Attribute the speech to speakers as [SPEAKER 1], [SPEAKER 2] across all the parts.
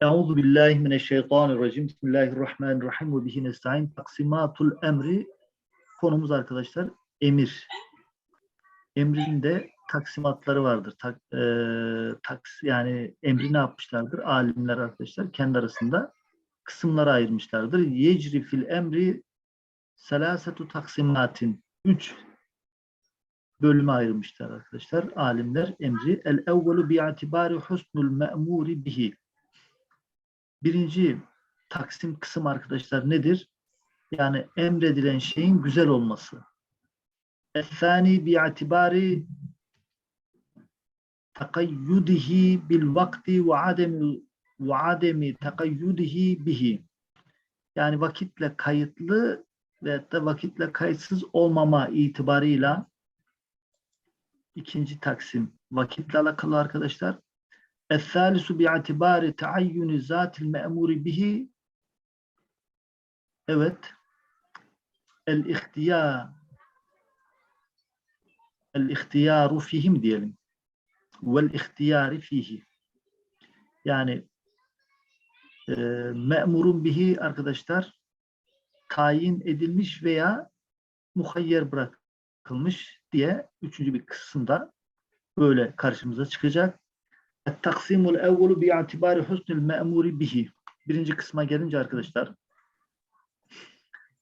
[SPEAKER 1] Euzu billahi mineşşeytanirracim. Bismillahirrahmanirrahim ve bihi nestaîn. Taksimatul emri konumuz arkadaşlar emir. Emrin de taksimatları vardır. Tak, e, taks, yani emri ne yapmışlardır? Alimler arkadaşlar kendi arasında kısımlara ayırmışlardır. Yecri fil emri selasetu taksimatin. Üç bölüme ayırmışlar arkadaşlar. Alimler emri. El evvelu bi'atibari husnul me'muri bihi. Birinci taksim kısım arkadaşlar nedir? Yani emredilen şeyin güzel olması. El-thani bi'atibari takayyudihi bil vakti ve ademi ve ademi takayyudihi bihi. Yani vakitle kayıtlı ve da vakitle kayıtsız olmama itibarıyla ikinci taksim vakitle alakalı arkadaşlar. الثالث باعتبار تعين ذات المأمور به evet el-ihtiyar el-ihtiyaru fihim diyelim vel ihtiyari fihi yani e, me'murun bihi arkadaşlar tayin edilmiş veya muhayyer bırakılmış diye üçüncü bir kısımda böyle karşımıza çıkacak. Taksimul evvelu bi'atibari husnul me'muri bihi. Birinci kısma gelince arkadaşlar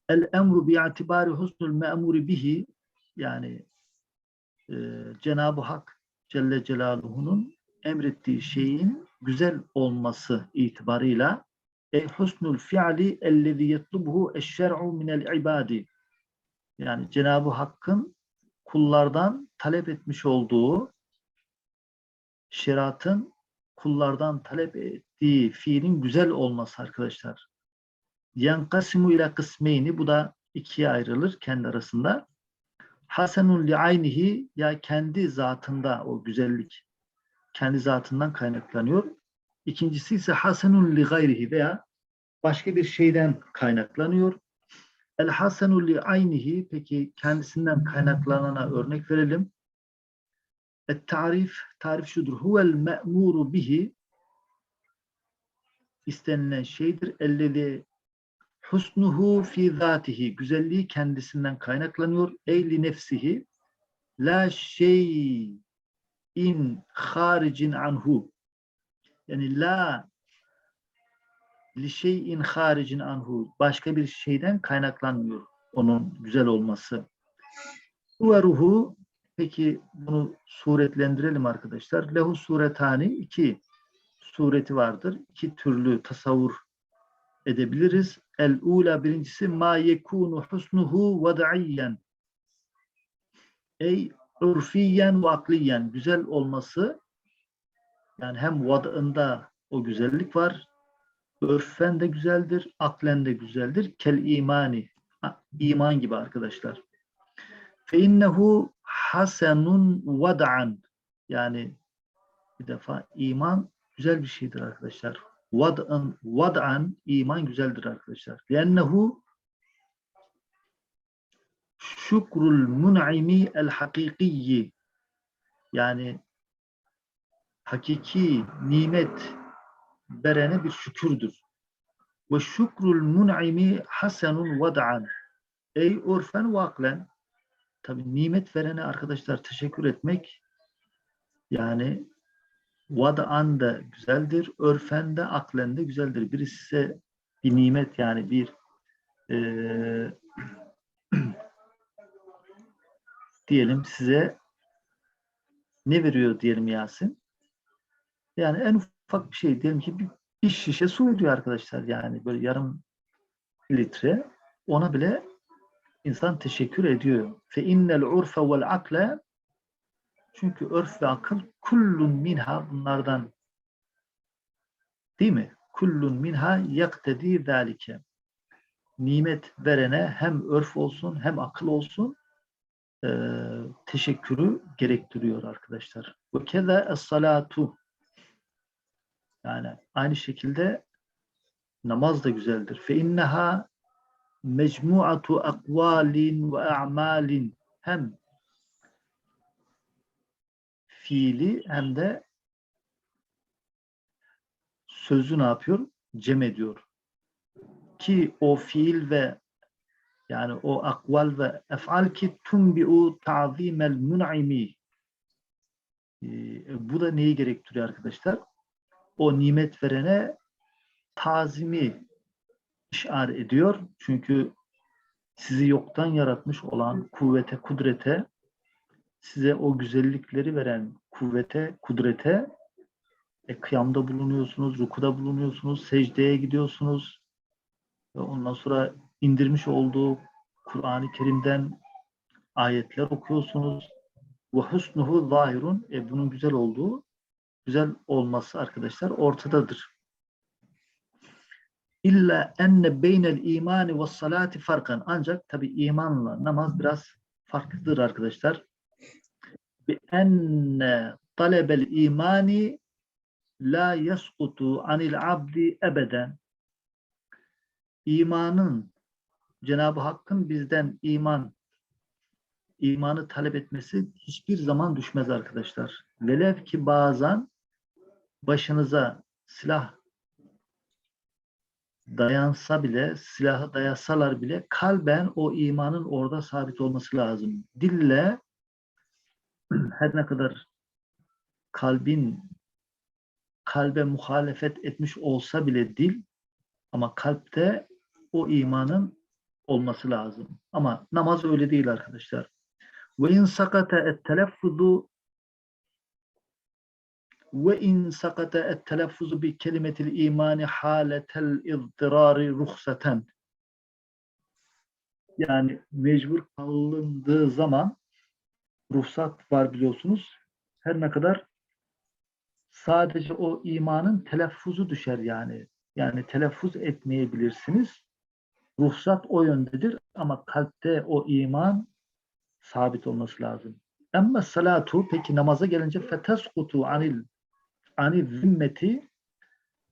[SPEAKER 1] el emru bi'atibari husnul me'muri bihi yani e, Cenab-ı Hak Celle Celaluhu'nun emrettiği şeyin güzel olması itibarıyla ey husnul fi'li ellezî yetlubuhu eşşer'u minel ibadi yani Cenab-ı Hakk'ın kullardan talep etmiş olduğu şeriatın kullardan talep ettiği fiilin güzel olması arkadaşlar. Yankasimu ile kısmeyni bu da ikiye ayrılır kendi arasında. Hasenun li aynihi ya kendi zatında o güzellik kendi zatından kaynaklanıyor. İkincisi ise hasenun li gayrihi veya başka bir şeyden kaynaklanıyor. El hasenu li aynihi peki kendisinden kaynaklanana örnek verelim. Tarif tarif şudur. Huvel me'muru bihi istenilen şeydir. Ellezi husnuhu fi zatihi güzelliği kendisinden kaynaklanıyor. Eyli nefsihi la şey in haricin anhu yani la li şeyin haricin anhu başka bir şeyden kaynaklanmıyor onun güzel olması. Suveruhu peki bunu suretlendirelim arkadaşlar. Lehu suretani iki sureti vardır. İki türlü tasavvur edebiliriz. El ula birincisi ma yekunu husnuhu vad'iyyen ey urfiyen ve akliyen güzel olması yani hem vad'ında o güzellik var örfen de güzeldir, aklen de güzeldir. Kel imani. iman gibi arkadaşlar. Fe innehu hasenun vad'an. Yani bir defa iman güzel bir şeydir arkadaşlar. Vad'an, vad'an iman güzeldir arkadaşlar. Lennehu şükrul mun'imi el hakikiyyi yani hakiki nimet verene bir şükürdür. Ve şükrül mun'imi hasenun vad'an. Ey urfen ve aklen. Tabi nimet verene arkadaşlar teşekkür etmek yani vad'an da güzeldir. Örfen de aklen de güzeldir. Birisi size bir nimet yani bir e, diyelim size ne veriyor diyelim Yasin? Yani en ufak bir şey diyelim ki bir, bir şişe su veriyor arkadaşlar yani böyle yarım litre ona bile insan teşekkür ediyor. Fe innel urfe vel akle çünkü örf ve akıl kullun minha bunlardan değil mi? Kullun minha yaktedi zalike. Nimet verene hem örf olsun hem akıl olsun e, teşekkürü gerektiriyor arkadaşlar. Ve keza es-salatu yani aynı şekilde namaz da güzeldir. Fe inneha mecmuatu akvalin ve a'malin hem fiili hem de sözü ne yapıyor? Cem ediyor. Ki o fiil ve yani o akval ve ef'al ki tunbi'u ta'zimel mun'imi. Ee, bu da neyi gerektiriyor arkadaşlar? O nimet verene tazimi işaret ediyor. Çünkü sizi yoktan yaratmış olan kuvvete, kudrete, size o güzellikleri veren kuvvete, kudrete e, kıyamda bulunuyorsunuz, rukuda bulunuyorsunuz, secdeye gidiyorsunuz. Ve ondan sonra indirmiş olduğu Kur'an-ı Kerim'den ayetler okuyorsunuz. Ve husnuhu zahirun. E, bunun güzel olduğu, güzel olması arkadaşlar ortadadır. İlla enne beynel imani ve salati farkan. Ancak tabi imanla namaz biraz farklıdır arkadaşlar. Bi enne talebel imani la yaskutu anil abdi ebeden. İmanın Cenab-ı Hakk'ın bizden iman imanı talep etmesi hiçbir zaman düşmez arkadaşlar. Velev ki bazen başınıza silah dayansa bile, silahı dayasalar bile kalben o imanın orada sabit olması lazım. Dille her ne kadar kalbin kalbe muhalefet etmiş olsa bile dil ama kalpte o imanın olması lazım. Ama namaz öyle değil arkadaşlar. Ve in sakata et telaffuzu ve in sakata et telaffuzu bi kelimetil imani haletel izdirari ruhsaten yani mecbur kalındığı zaman ruhsat var biliyorsunuz. Her ne kadar sadece o imanın telaffuzu düşer yani. Yani telaffuz etmeyebilirsiniz. Ruhsat o yöndedir ama kalpte o iman sabit olması lazım. Ama salatu peki namaza gelince feteskutu anil anil zimmeti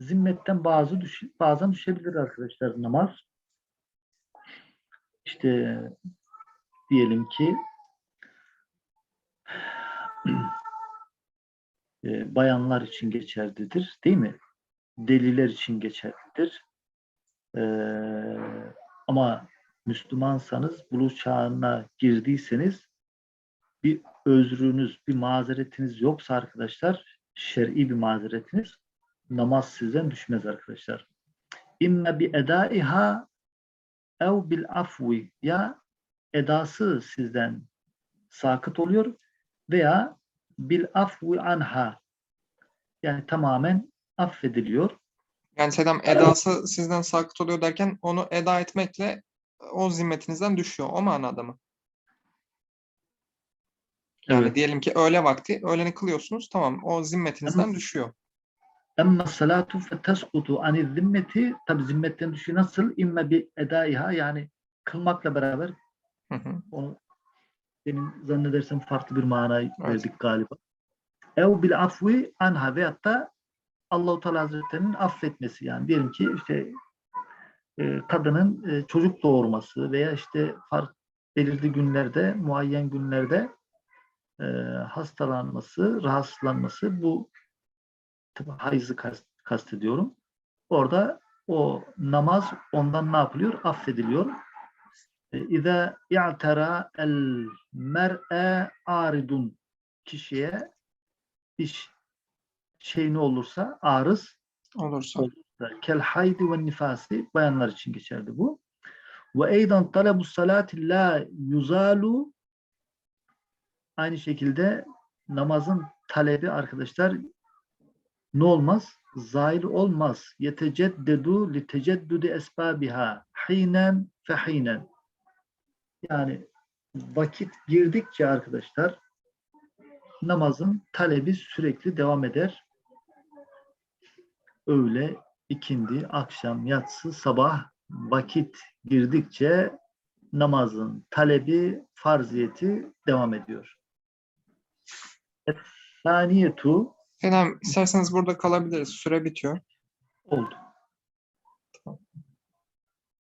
[SPEAKER 1] zimmetten bazı düş, bazen düşebilir arkadaşlar namaz. İşte diyelim ki e, bayanlar için geçerlidir, değil mi? Deliler için geçerlidir. E, ama Müslümansanız, buluş çağına girdiyseniz bir özrünüz, bir mazeretiniz yoksa arkadaşlar, şer'i bir mazeretiniz, namaz sizden düşmez arkadaşlar. İmme bi edaiha ev bil afvi ya edası sizden sakıt oluyor veya bil afvi anha yani tamamen affediliyor.
[SPEAKER 2] Yani Sedam edası sizden sakıt oluyor derken onu eda etmekle o zimmetinizden düşüyor. O manada mı? Yani
[SPEAKER 1] Evet.
[SPEAKER 2] diyelim ki öğle vakti öğleni kılıyorsunuz. Tamam o zimmetinizden düşüyor.
[SPEAKER 1] Emme salatu feteskutu ani zimmeti tabi zimmetten düşüyor. Nasıl? İmme bi edaiha yani kılmakla beraber
[SPEAKER 2] Hı hı.
[SPEAKER 1] onu demin zannedersem farklı bir mana
[SPEAKER 2] Evet.
[SPEAKER 1] verdik galiba. Ev bil afvi anha veyahut da Allah-u Teala Hazretleri'nin affetmesi yani diyelim ki işte e, kadının e, çocuk doğurması veya işte fark belirli günlerde, muayyen günlerde e, hastalanması, rahatsızlanması bu tabi hayızı kast, kastediyorum. Orada o namaz ondan ne yapılıyor? Affediliyor. E, İza i'tera el mer'e aridun kişiye iş şey ne olursa arız
[SPEAKER 2] Olursa.
[SPEAKER 1] olursa kel haydi ve nifasi bayanlar için geçerli bu. Ve eydan talebu salati la yuzalu aynı şekilde namazın talebi arkadaşlar ne olmaz? Zail olmaz. Yeteceddedu li teceddüdi esbabiha hinen fehinen. Yani vakit girdikçe arkadaşlar namazın talebi sürekli devam eder. Öğle, ikindi, akşam, yatsı, sabah vakit girdikçe namazın talebi, farziyeti devam ediyor. Saniyetu
[SPEAKER 2] Sedam isterseniz burada kalabiliriz. Süre bitiyor.
[SPEAKER 1] oldu.